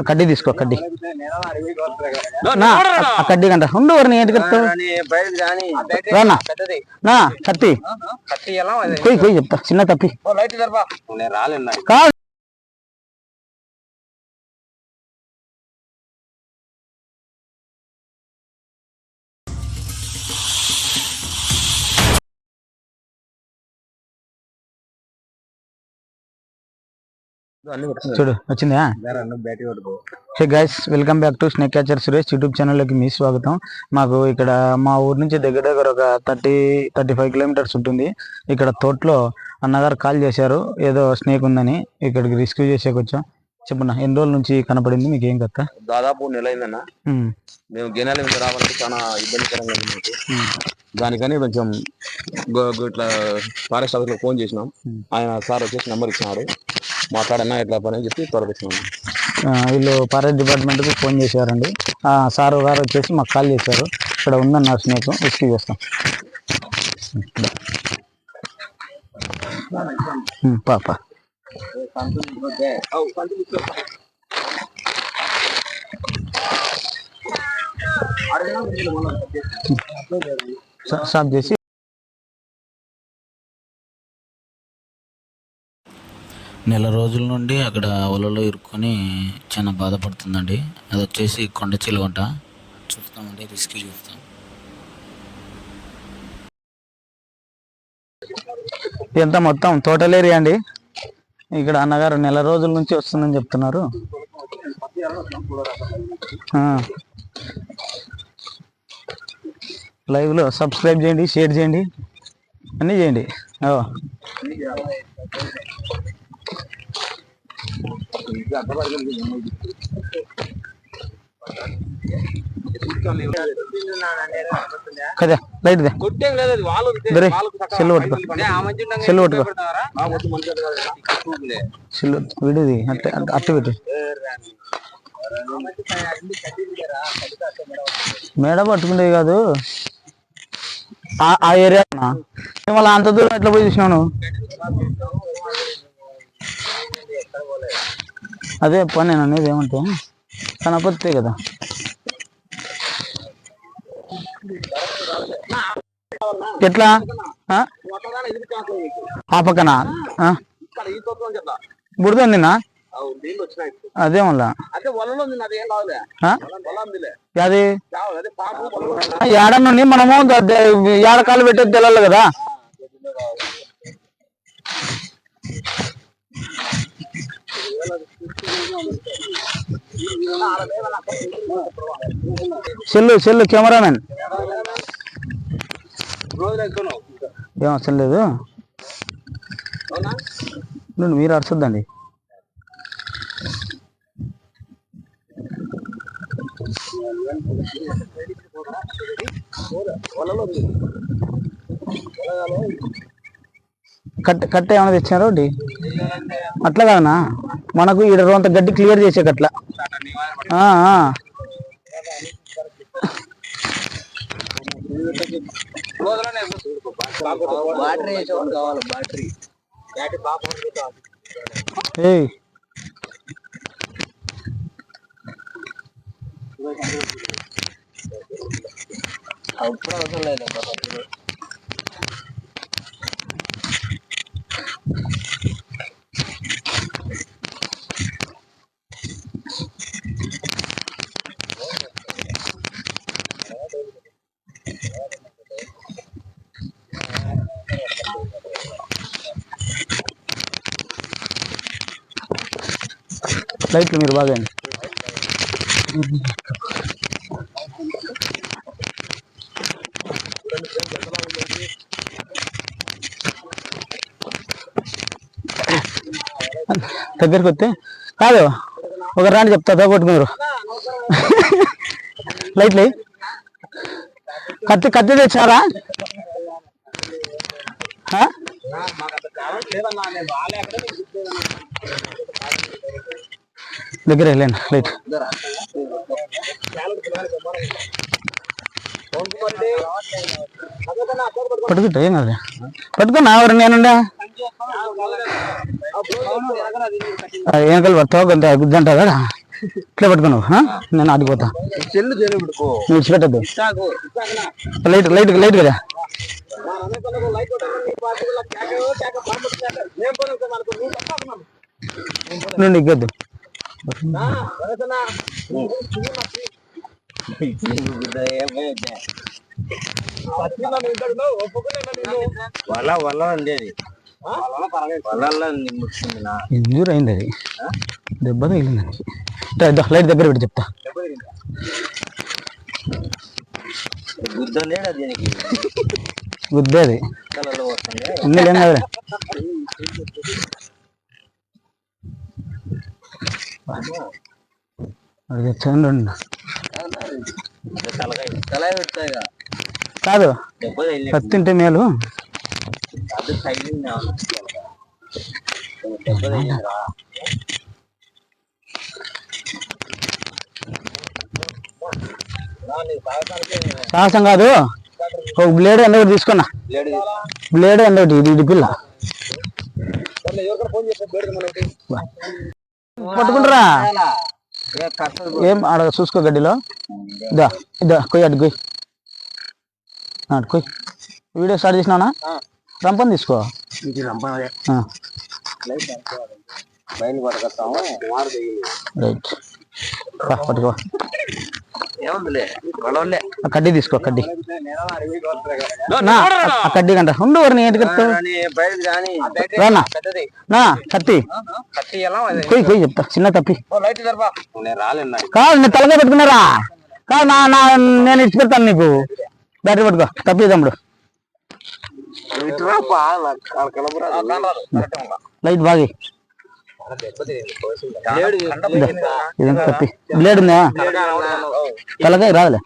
ఆ కడ్డీ తీసుకో కడ్డీ. కడ్డీ కంట. ఉండు వారిని ఏంటి నా. కత్తి. చెప్తా. చిన్న తప్పి కాదు. చూడు వచ్చిందా hey guys welcome back to snake catcher Suresh YouTube ఛానల్లోకి మీ స్వాగతం. మాకు ఇక్కడ మా ఊరు నుంచి దగ్గర దగ్గర ఒక థర్టీ థర్టీ ఫైవ్ కిలోమీటర్స్ ఉంటుంది. ఇక్కడ తోటలో అన్నగారు కాల్ చేశారు. ఏదో స్నేక్ ఉందని ఇక్కడికి రెస్క్యూ చేసేకి వచ్చాం చెప్పన్నా ఎన్ని రోజుల నుంచి కనపడింది మీకు ఏం కథ? దాదాపు నెల అయిందన్న. మేము గినాల మీద రావాలంటే చాలా ఇబ్బందికరంగా ఉంది దానికని కొంచెం ఇట్లా ఫారెస్ట్ ఆఫీస్లో ఫోన్ చేసినాం. ఆయన సార్ వచ్చేసి నెంబర్ ఇచ్చినాడు. మాట్లాడన్నా ఎట్లా పని చెప్పి త్వరగా వీళ్ళు ఫారెస్ట్ డిపార్ట్మెంట్కి ఫోన్ చేశారండి. సార్ సారు గారు వచ్చేసి మాకు కాల్ చేశారు. ఇక్కడ ఉందన్నారు స్నేక్ రెస్క్యూ చేస్తాం. పాప సాప్ చేసి నెల రోజుల నుండి అక్కడ వలలో ఇరుక్కొని చాలా బాధపడుతుందండి. అది వచ్చేసి కొండ చిలువంట. చూస్తామండి రిస్క్ చూస్తాం. ఇదంతా మొత్తం? టోటల్ ఏరియా అండి? ఇక్కడ అన్నగారు నెల రోజుల నుంచి వస్తుందని చెప్తున్నారు. లైవ్లో సబ్స్క్రైబ్ చేయండి షేర్ చేయండి అన్నీ చేయండి. ఓ. కదా లైట్ దే. కొట్టేం లేదు సెల్ పట్టుకో సెల్ పట్టుకో సెల్ విడిది అట్ట అట్టు పెట్టు. మేడ పట్టుకుంటే కాదు. ఆ- ఆ ఏరియా మళ్ళీ అంత దూరం ఎట్లా పోయి చూసినాను అదే పని నేను అనేది ఏమంటే కనపడితే కదా. ఎట్లా? ఆ? ఆ పక్కన? ఆ? ఉందినా అదే మళ్ళా. అదే వలలో మనము ఏడకాలు పెట్టేది కాదులే కదా. వల ఉందిలే అది చావు, అదే పాము పొలం. ఏడ నుండి మనము ద- ద- ఏడ కాలు పెట్టేది తెలాలి కదా సెల్లు సెల్లు కెమెరామెన్. రోజులు ఎక్కుతున్నావు. ఏం అవసరం లేదు నుండి మీరు అరచొద్దండి. కట్ట కట్ట ఏమైనా తెచ్చారు అట్లా కాదనా? మనకు ఈడ గడ్డి క్లియర్ చేసేకట్లా. అప్పుడు అవసరం లేదు లైట్లు మీరు బాగా దగ్గరికి వస్తే కాదు ఒక రాండి చెప్తా తగ్గొట్టు మీరు లైట్లు కత్తి కత్తి తెచ్చారా? ఆ? దగ్గర వెళ్ళండి లైట్. పట్టుకుంటా ఏం కదా పట్టుకున్నా ఎవరు నేనుండా ఏనకలు పడతావు కొంత గుద్దంటా కదా ఇట్లా పట్టుకున్నావు నేను ఆడిపోతా నువ్వు విడిచిపెట్టద్దు లైట్ లైట్ లైట్ కదా? నువ్వు ఇగ్గద్దు ఉండేది వల్ల ముట్టింది నా ఇంజూర్ అయింది అది. దెబ్బ తగిలింది లైట్ దగ్గర పెట్టి చెప్తా. గుద్ద లేడా కలలో వస్తుంది. ఉంది రెండు కాదు పత్తింటే తింటే మేలు సాహసం కాదు. ఒక బ్లేడ్ ఎండ ఒకటి తీసుకున్నా. బ్లేడ్ ఎండ ఒకటి ఇది ఇది పిల్ల. పట్టుకుంటారా? ఏ ఆడ చూసుకో గడ్డిలో. ఇదా ఇదా కొయ్యి అటు కొయ్యి అటు కొయ్యి వీడియో స్టార్ట్ చేసినావునా రంపని తీసుకో. రైట్. పట్టుకో. కడ్డీ తీసుకో కడ్డీ. ఆ- కడ్డీ కంట. ఉండు వారిని ఏంటి నా కత్తి. కొయ్యి కొయ్యి చెప్తా. చిన్న తప్పి. కాదు నేను తలగా పెట్టుకున్నారా? కాదు నా నా నేను ఇచ్చి పెడతాను నీకు. బ్యాటరీ పట్టుకో. తప్పి తమ్ముడు. లైట్ బాగి బ్లేడ్ ఉందా? తలకాయ రాదులే.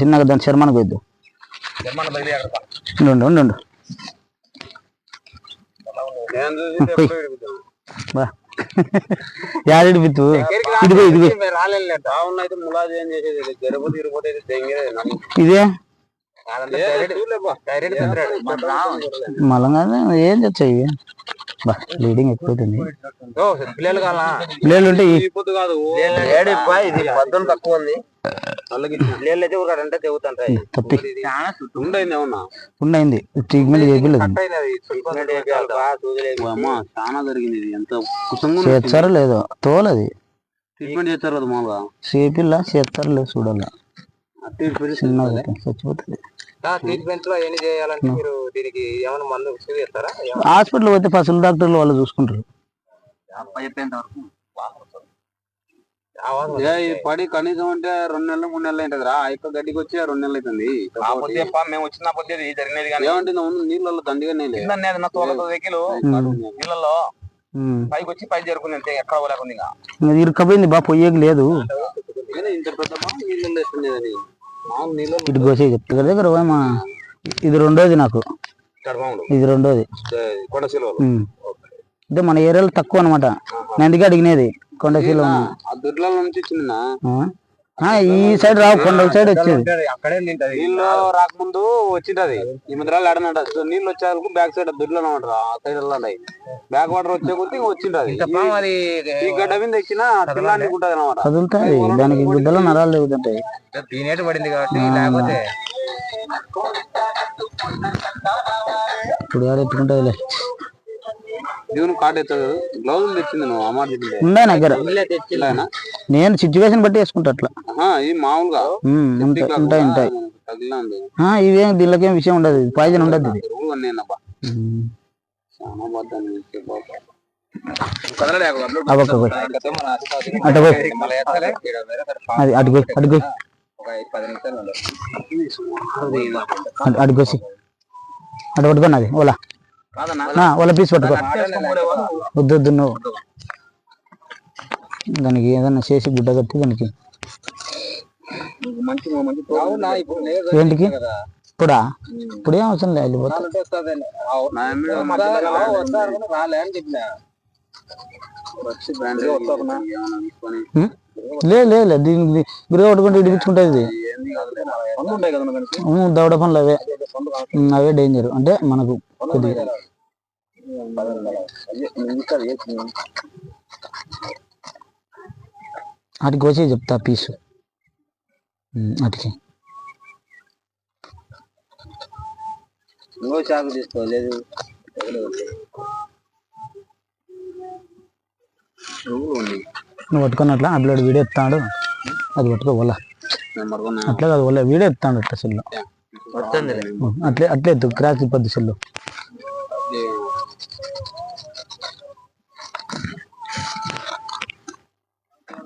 చిన్నగా దాని శర్మానికి పోయిద్దు. ఉండు ఉండు ఉండు. యాడిడి బిత్తు ఇదిగో ఇదిగో ఇదే? మలంగా ఏం తెచ్చాయి ఇవి? పిల్లలు కాలా బ్లేడ్లు ఉంటే పొద్దు ఇది తక్కువ ఉంది. పిల్లలు అయితే తెగుతుంటాయి తప్పి. ఉండైంది ట్రీట్మెంట్ చేయలేదు చేస్తారో లేదో. తోలది. ట్రీట్మెంట్ చేస్తారు కదా మామూలుగా? చేపిల్లా చేస్తారో లేదు చూడాల చిన్నగా చచ్చిపోతుంది. ట్రీట్మెంట్లో ఏమి చేయాలంటే మీరు దీనికి ఏమైనా మందు చేస్తారా? హాస్పిటల్ పోతే పసులు డాక్టర్లు వాళ్ళు చూసుకుంటారు. చెప్పేంత వరకు ఈ పడి కనీసం అంటే రెండు నెలలు మూడు నెలలు ఏంటది రా యొక్క గడ్డికి వచ్చి రెండు నెలలు అవుతుంది మేము వచ్చిన పొద్దు జరిగినది కానీ. ఏమంటే అవును నీళ్ళలో దండిగా నీళ్ళలో ఉమ్. పైకి వచ్చి పై జరుపుకుంది అంతే ఎక్కడ ఇంకా. ఇరుక్కపోయింది బా పొయ్యేకి లేదు. ఇంత పెద్ద నీళ్ళలో నీళ్ళు ఇటు కోసే దగ్గర దగ్గర పోయి మా ఇది రెండోది నాకు. ఇది రెండోది. అంటే మన ఏరియాలో తక్కువ అనమాట నేను అందుకే అడిగినది? కొండశీల ఈ సైడ్ రావు కొండ సైడ్ వచ్చేది. అక్కడే నీళ్ళు రాకముందు వచ్చింటది. ఈ ముద్రాలు ఆడనట నీళ్ళు వచ్చేందుకు బ్యాక్ సైడ్ దుడ్లో అనమాట ఆ సైడ్ వెళ్ళాలి బ్యాక్ వాటర్ వచ్చే కొద్ది వచ్చింటది. ఈ గడ్డ మీద ఎక్కిన పిల్లానికి ఉంటది అనమాట కదులుతాయి దానికి గుడ్డలో నరాలు లేవుతుంటాయి తినేటి పడింది కాబట్టి లేకపోతే ఇప్పుడు ఆడ ఎత్తుకుంటుందిలే దేవుని కాట ఎత్తదు గ్లౌజులు తెచ్చింది నువ్వు అమ్మాట చెప్పింది ఉండే నా దగ్గర. తెచ్చిలానా నేను సిచ్యువేషన్ బట్టి వేసుకుంటా అట్లా. మామూలుగా? ఉంటాయి ఉంటాయి ఇవేం దీనిలోకేం విషయం ఉండదు పాయిజన్ ఉండదు బద్దాన్ని అవొక్క పోయి అటు అది ఓలా. ఓలా పీస్ పట్టుకో. వద్దు వద్దు నువ్వు. దానికి ఏదైనా చేసి గుడ్డ కట్టి దానికి. ఏంటికి? ఇప్పుడా? ఇప్పుడు ఏం అవసరం లేదు వెళ్ళిపోతా రాలే అని చెప్పిన. వచ్చి బ్రాండ్ ఉం? లే లే లే దీనికి గురిగా పట్టుకుంటే ఇడిపించుకుంటుంది దవడ పనులు అవే. అవే డేంజర్ అంటే మనకు కొద్దిగా అటుకి వచ్చి చెప్తా పీసు. చాకు తీసుకోలేదు నువ్వు పట్టుకున్నట్లా అట్లా వీడియో ఎత్తాడు. అది పట్టుకో వల్ల అట్లా కాదు వల్ల వీడియో ఎత్తాడు అట్లా సెల్లు అట్లే అట్లే ఎత్తు క్రాచ్ ఇప్పద్దు సెల్లు.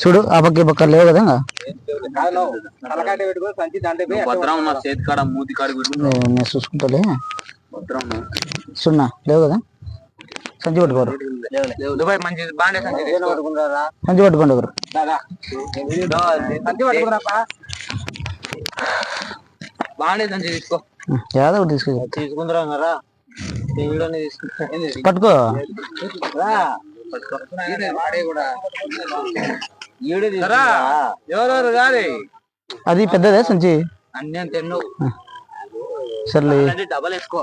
చూడు ఆ పక్క ఈ పక్క లేవు కదా నేను చూసుకుంటాలే. సున్నా లేవు కదా? సంచి పట్టుకోరు. దుబాయ్ మంచి బాగానే సంచి పట్టుకోండి ఒకరు. యాదో ఒకటి తీసుకో. తీసుకుందరా కదా పట్టుకో. ఎవరెవరు గారి? అది పెద్దదే సంచి? అన్నీ తిన్ను సర్లే. డబల్ వేసుకో?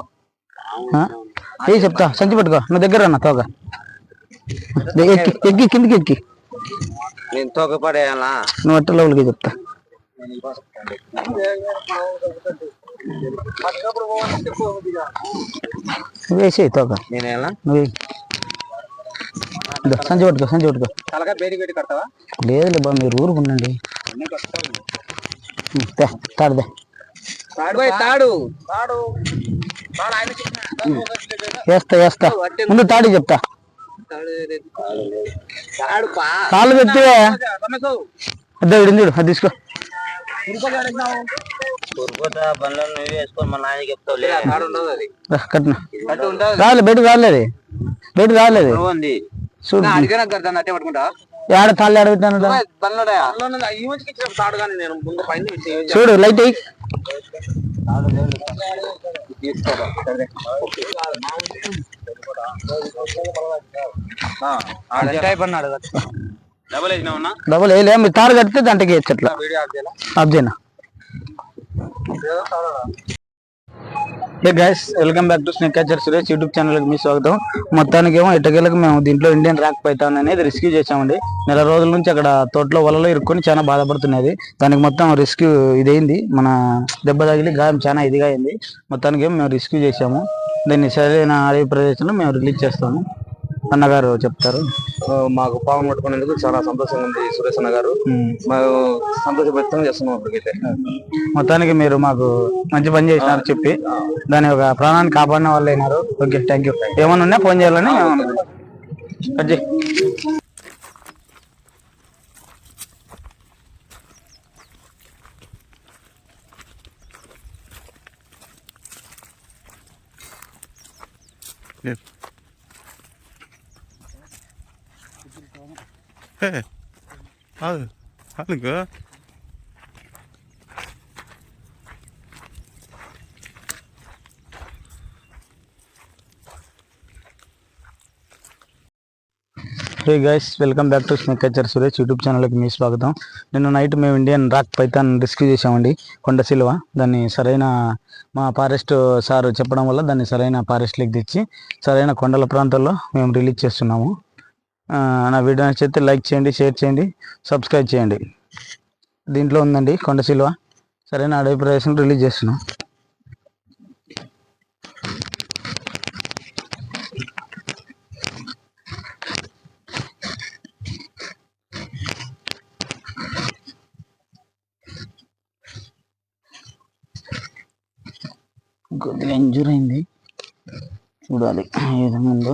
ఏ చెప్తా. సంచి పట్టుకో. నువ్వు దగ్గర అన్న తోక. ఎక్కి కిందికి ఎక్కి. నేను తోక పడేయాలా? నువ్వు అట్ట లోపలికి చెప్తా. వేసేయి తోక. నేను నువ్వు సంచి పట్టుకో సంచి పట్టుకో లేదులే బా మీరు ఊరుకుండండి. ఉం, తే, తాడుదే తాడు తాడు. వేస్తా వేస్తా. ముందు తాడి చెప్తా. తాడు పా తాళ్ళు పెట్టి అదే విడింది అది తీసుకో. రాలే బయటకు రాలేదు. బయటకు రాలేదు. ఉంది చూడు అడిగినా కడతాను అట్టే పట్టుకుంటా? ఆడ తాళ్ళు పెట్టి చూడు లైట్. డబల్ డబుల్ వేయలే మీరు తాడు కడితే దాంట్లోకి వేయచ్చు అట్లా. Video hey guys welcome back to snake catcher Suresh YouTube ఛానల్కి మీ స్వాగతం. మొత్తానికి ఏమో ఎట్టకేలకు మేము దీంట్లో ఇండియన్ ర్యాక్ పైతాన్ అనేది రెస్క్యూ చేసామండి నెల రోజుల నుంచి అక్కడ తోటలో వలలో ఇరుక్కొని చాలా బాధపడుతున్నది. దానికి మొత్తం రెస్క్యూ ఇదైంది. మన దెబ్బ తగిలి గాయం చాలా ఇదిగా అయింది. మొత్తానికి ఏమో మేము రెస్క్యూ చేసాము దీన్ని సరైన అడవి ప్రదేశంలో మేము రిలీజ్ చేస్తాము. అన్నగారు చెప్తారు. మాకు పాము పట్టుకునేందుకు చాలా సంతోషంగా ఉంది సురేష్ అన్న గారు. వ్యక్తం చేస్తున్నాం ఇప్పటికైతే మొత్తానికి మీరు మాకు మంచి పని చేసినారు చెప్పి దాని ఒక ప్రాణాన్ని కాపాడిన వాళ్ళు అయినారు ఓకే థ్యాంక్ యూ ఏమన్నా ఉన్నా ఫోన్ చేయాలని మేము 하는 거야? Hey guys welcome back to snake catcher Suresh YouTube ఛానల్కి మీ స్వాగతం. నిన్న నైట్ మేము ఇండియన్ రాక్ పైతాన్ రెస్క్యూ చేసామండి కొండ సిల్వ దాన్ని సరైన మా ఫారెస్ట్ సార్ చెప్పడం వల్ల దాన్ని సరైన ఫారెస్ట్లోకి తెచ్చి సరైన కొండల ప్రాంతాల్లో మేము రిలీజ్ చేస్తున్నాము. నా వీడియో నచ్చితే లైక్ చేయండి షేర్ చేయండి సబ్స్క్రైబ్ చేయండి. దీంట్లో ఉందండి కొండ సిల్వ సరైన అడవి ప్రదేశం రిలీజ్ చేస్తున్నాం. కొద్దిగా ఇంజూర్ అయింది. చూడాలి ఏ ముందు.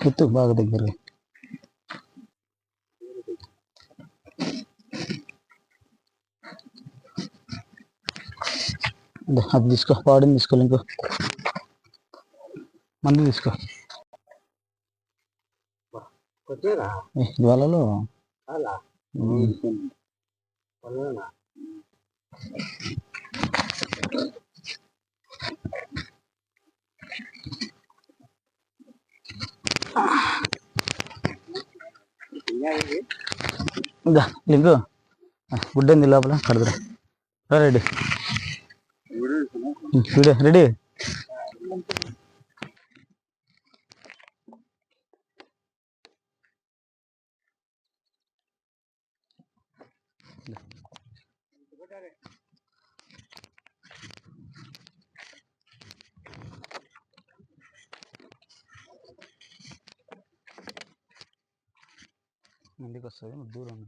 ఎత్తు బాగా దగ్గరగా ఇదో అది తీసుకో పాడిని తీసుకోవాలి ఇంకో మందు తీసుకో. ఏ, ఇదా లింకు గుడ్డ ఉంది లోపల కడుదురా రెడీ. Video ready. ముందుకు వస్తుంది దూరం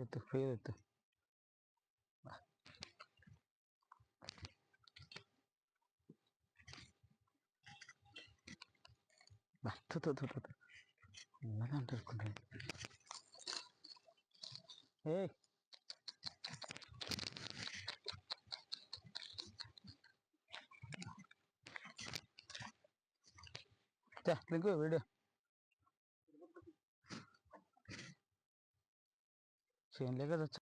ఎత్తు ఫ్రీ ఎత్తు బా, తు, తు, తు, తు, తు. ఉన్నది అంటారు ఏ లింకు వీడియో চেন লেগে যাচ্ছে।